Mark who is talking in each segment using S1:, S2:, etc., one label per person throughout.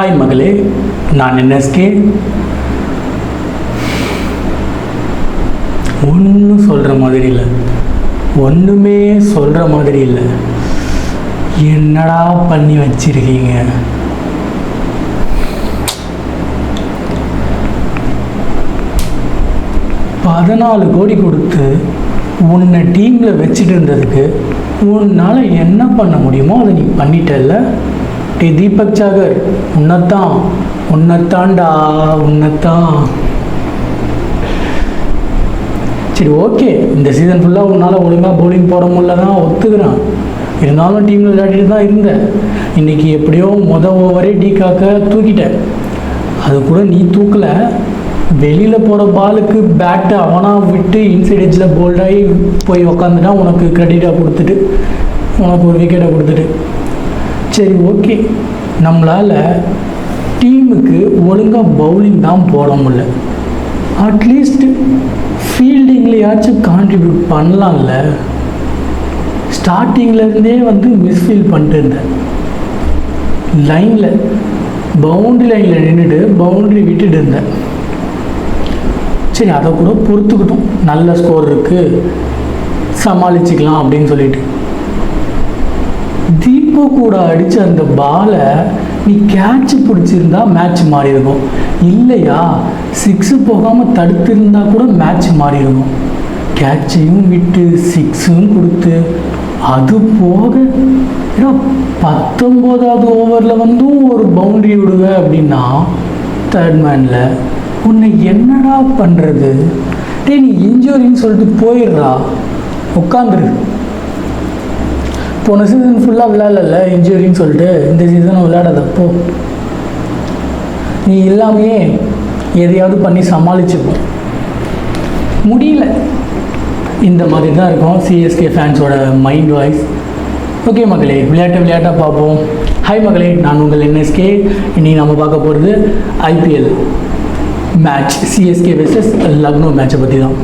S1: Hi மகளே நான் NSK ஒன்றும் சொல்கிற மாதிரி இல்லை. ஒன்றுமே சொல்கிற மாதிரி இல்லை. என்னடா பண்ணி வச்சிருக்கீங்க? பதினாலு கோடி கொடுத்து உன்னை டீமில் வச்சுட்டு இருந்ததுக்கு உன்னால் என்ன பண்ண முடியுமோ அதை நீ பண்ணிட்டல்ல? டே தீபக் சாகர் உன்னைத்தான் உன்னைத்தான்டா உன்னைத்தான். சரி ஓகே. இந்த சீசன் ஃபுல்லாக உன்னால் ஒழுங்காக பவுலிங் போட முடியல தான் இருந்தாலும் டீமில் விளையாடிட்டு தான் இருந்தேன். இன்றைக்கி எப்படியோ மொதல் ஓவரே டீ காக்க தூக்கிட்டேன். அது கூட நீ தூக்கலை. வெளியில் போகிற பாலுக்கு பேட்டை அவனாக விட்டு இன்சைட் எட்ஜில் போல்டாகி போய் உக்காந்துட்டா உனக்கு கிரெடிட்டாக கொடுத்துட்டு உனக்கு ஒரு விக்கெட்டை கொடுத்துட்டு. சரி ஓகே. நம்மளால் டீமுக்கு ஒழுங்காக பவுலிங் தான் போட முடியல. அட்லீஸ்ட் ஃபீல்டிங்லேயாச்சும் கான்ட்ரிபியூட் பண்ணலாம்ல. ஸ்டார்டிங்லேருந்தே வந்து மிஸ்ஃபீல் பண்ணிட்டு இருந்தேன். லைனில் பவுண்ட்ரி லைனில் நின்றுட்டு பவுண்ட்ரி விட்டுட்டு இருந்தேன். சரி அதை கூட பொறுத்துக்கிட்டோம். நல்ல ஸ்கோர் இருக்குது சமாளிச்சுக்கலாம் அப்படின்னு சொல்லிட்டு. தீபு கூட அடித்த அந்த பாலை நீ கேட்ச் பிடிச்சிருந்தா மேட்ச் மாறி இருக்கும் இல்லையா? சிக்ஸு போகாமல் தடுத்திருந்தா கூட மேட்ச் மாறி இருக்கும் கேட்சையும் விட்டு சிக்ஸும் கொடுத்து அது போக ஏன்னா பத்தொம்போதாவது ஓவரில் வந்தும் ஒரு பவுண்டரி விடுவ அப்படின்னா தேர்ட் மேனில் உன்னை என்னடா பண்ணுறது டேய் நீ இன்ஜுரின்னு சொல்லிட்டு போயிடுறா. உட்காந்துரு போன சீசன் ஃபுல்லாக விளையாடல இன்ஜுரின்னு சொல்லிட்டு. இந்த சீசனும் விளையாடாதப்போ நீ இல்லாமையே எதையாவது பண்ணி சமாளிச்சுப்போம் முடியல. இந்த மாதிரி தான் இருக்கும் சிஎஸ்கே ஃபேன்ஸோட மைண்ட் வாய்ஸ் ஓகே மகளே விளையாட்டை விளையாட்டாக பார்ப்போம். ஹாய் மகளே நான் உங்கள் என்எஸ்கே இன்னைக்கு நம்ம பார்க்க போகிறது IPL match CSK versus Lucknow மேட்சை பற்றி தான்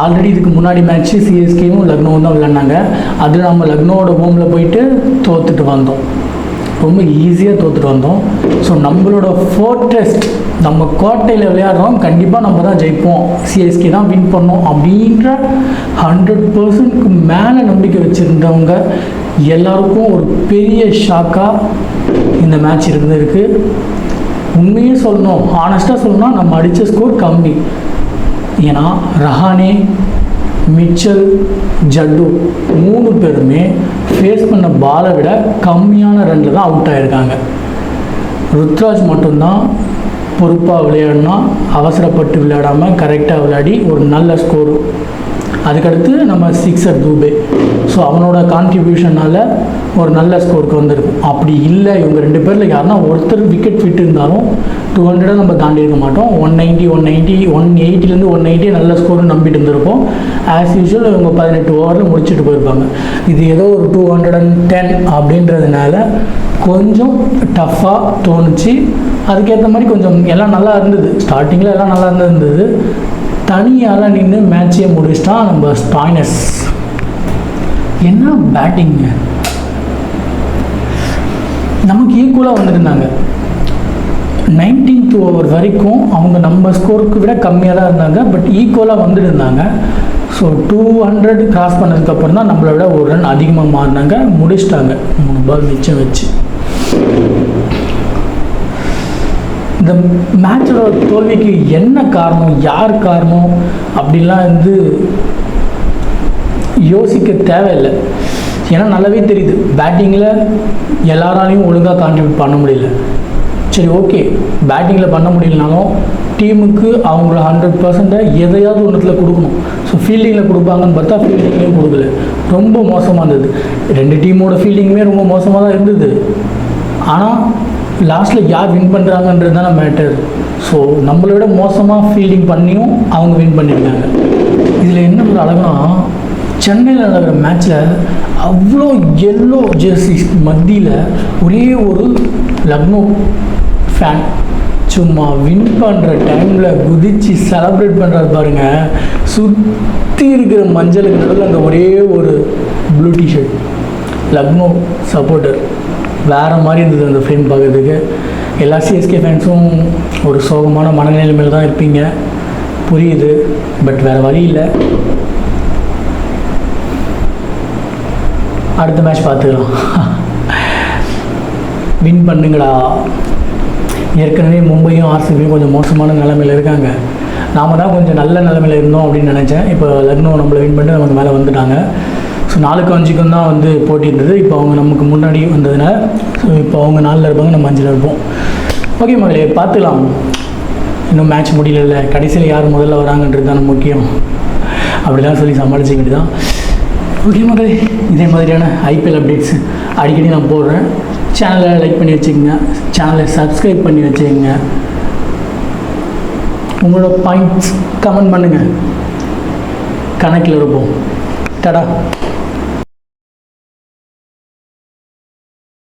S1: ஆல்ரெடி இதுக்கு முன்னாடி மேட்ச்சு சிஎஸ்கேவும் லக்னோவும் தான் விளையாண்டாங்க. அதில் நம்ம லக்னோவோட ஹோமில் போயிட்டு தோத்துட்டு வந்தோம். ரொம்ப ஈஸியாக தோத்துட்டு வந்தோம். ஸோ நம்மளோட ஃபோர்டெஸ்ட் நம்ம கோட்டையில் விளையாடுறோம். கண்டிப்பாக நம்ம தான் ஜெயிப்போம். சிஎஸ்கே தான் வின் பண்ணோம் அப்படின்ற ஹண்ட்ரட் பர்சன்ட்க்கு மேலே நம்பிக்கை வச்சுருந்தவங்க எல்லாருக்கும் ஒரு பெரிய ஷாக்காக இந்த மேட்ச் இருந்திருக்கு. உண்மையே சொல்லணும் ஆனஸ்ட்டாக சொல்லணும்னா நம்ம அடித்த ஸ்கோர் கம்மி. ஏன்னா ரஹானே மிச்சல் ஜட்டு மூணு பேருமே ஃபேஸ் பண்ண பாலை விட கம்மியான ரன்னில் தான் அவுட் ஆகிருக்காங்க ருத்ராஜ் மட்டும்தான் பொறுப்பாக விளையாடினா அவசரப்பட்டு விளையாடாமல் கரெக்டாக விளையாடி ஒரு நல்ல ஸ்கோரு அதுக்கடுத்து நம்ம சிக்ஸர் தூபே. ஸோ அவனோட கான்ட்ரிபியூஷனால் ஒரு நல்ல ஸ்கோருக்கு வந்திருக்கும் அப்படி இல்லை இவங்க ரெண்டு பேரில் யாருன்னா ஒருத்தர் விக்கெட் விட்டு இருந்தாலும் டூ ஹண்ட்ரடை நம்ம தாண்டி இருக்க மாட்டோம் one ninety one ninety one எயிட்டிலேருந்து one ninety நல்ல ஸ்கோர்னு நம்பிட்டு இருந்திருப்போம். ஆஸ் யூஷுவல் இவங்க பதினெட்டு ஓவரில் முடிச்சுட்டு போயிருப்பாங்க இது ஏதோ ஒரு டூ ஹண்ட்ரட் அண்ட் டென் அப்படின்றதுனால கொஞ்சம் டஃப்பாக தோணுச்சு. அதுக்கேற்ற மாதிரி கொஞ்சம் எல்லாம் நல்லா இருந்தது. ஸ்டார்டிங்கில் எல்லாம் நல்லா இருந்தது. தனியால் நின்று மேட்சே முடிச்சுட்டா நம்ம ஸ்டாய்னஸ் என்ன பேட்டிங்க நமக்கு ஈக்குவலாக வந்துருந்தாங்க. நைன்டீன்த் ஓவர் வரைக்கும் அவங்க நம்ம ஸ்கோருக்கு விட கம்மியாக தான் இருந்தாங்க. பட் ஈக்குவலாக வந்துருந்தாங்க. ஸோ டூ ஹண்ட்ரட் கிராஸ் பண்ணதுக்கப்புறம் தான் நம்மளை விட ஒரு ரன் அதிகமாக மாறினாங்க. முடிச்சிட்டாங்க. மூணு பால் மிச்சம் வச்சு. இந்த மேட்சோட தோல்விக்கு என்ன காரணம் யார் காரணம் அப்படிலாம் வந்து யோசிக்க தேவையில்லை. ஏன்னா நல்லாவே தெரியுது. பேட்டிங்கில் எல்லாராலையும் ஒழுங்காக கான்ட்ரிபியூட் பண்ண முடியல. சரி ஓகே பேட்டிங்கில் பண்ண முடியலனாலும் டீமுக்கு அவங்கள ஹண்ட்ரட் பர்சண்ட்டை எதையாவது ஒன்றத்தில் கொடுக்கணும். ஸோ ஃபீல்டிங்கில் கொடுப்பாங்கன்னு பார்த்தா ஃபீல்டிங்லேயும் கொடுக்கல. ரொம்ப மோசமாக இருந்தது. ரெண்டு டீமோட ஃபீல்டிங்குமே ரொம்ப மோசமாக தான் இருந்தது. ஆனால் லாஸ்ட்டில் யார் வின் பண்ணுறாங்கன்றது தானே மேட்டர் ஸோ நம்மளை விட மோசமாக ஃபீல்டிங் பண்ணியும் அவங்க வின் பண்ணியிருக்காங்க. இதில் என்ன ஒரு அழகுனா சென்னையில் நடக்கிற மேட்ச்சில் அவ்வளோ எல்லோ ஜெர்சி மத்தியில் ஒரே ஒரு லக்னோ ஃபேன் சும்மா வின் பண்ணுற டைமில் குதித்து செலப்ரேட் பண்ணுறது பாருங்கள் சுற்றி இருக்கிற மஞ்சளுக்கு நடுவில் அந்த ஒரே ஒரு ப்ளூ டிஷர்ட் லக்னோ சப்போர்ட்டர் வேறு மாதிரி இருந்தது அந்த ஃப்ரேம் பார்க்கறதுக்கு. எல்லா சிஎஸ்கே ஃபேன்ஸும் ஒரு சோகமான மனநிலைமையில் தான் இருப்பீங்க. புரியுது. பட் வேறு வழி இல்லை. அடுத்த மேட்ச் பார்த்துக்கலாம் வின் பண்ணுங்கடா ஏற்கனவே மும்பையும் ஆர்சிபியும் கொஞ்சம் மோசமான நிலமையில் இருக்காங்க. நாம தான் கொஞ்சம் நல்ல நிலமையில் இருந்தோம் அப்படின்னு நினச்சேன். இப்போ லக்னோ நம்மளை வின் பண்ணி நமக்கு மேலே வந்துட்டாங்க. ஸோ நாலுக்கு அஞ்சுக்கும் தான் வந்து போட்டி இருந்தது. இப்போ அவங்க நமக்கு முன்னாடி வந்ததுனால ஸோ இப்போ அவங்க நாலில் இருப்பாங்க நம்ம அஞ்சில் இருப்போம். ஓகே மகளே பார்த்துக்கலாம். இன்னும் மேட்ச் முடியல கடைசியில் யார் முதல்ல வராங்கன்றது தானே முக்கியம். அப்படிலாம் சொல்லி சமாளிச்சுக்கிட்டு தான் ஓகே மக்களே இதே மாதிரியான ஐபிஎல் அப்டேட்ஸ் அடிக்கடி நான் போடுறேன். சேனலை லைக் பண்ணி வச்சுக்கோங்க. சேனலை சப்ஸ்கிரைப் பண்ணி வச்சுக்கோங்க. உங்களோட பாயிண்ட்ஸ் கமெண்ட் பண்ணுங்கள் கணக்கில் இருப்போம். டடா.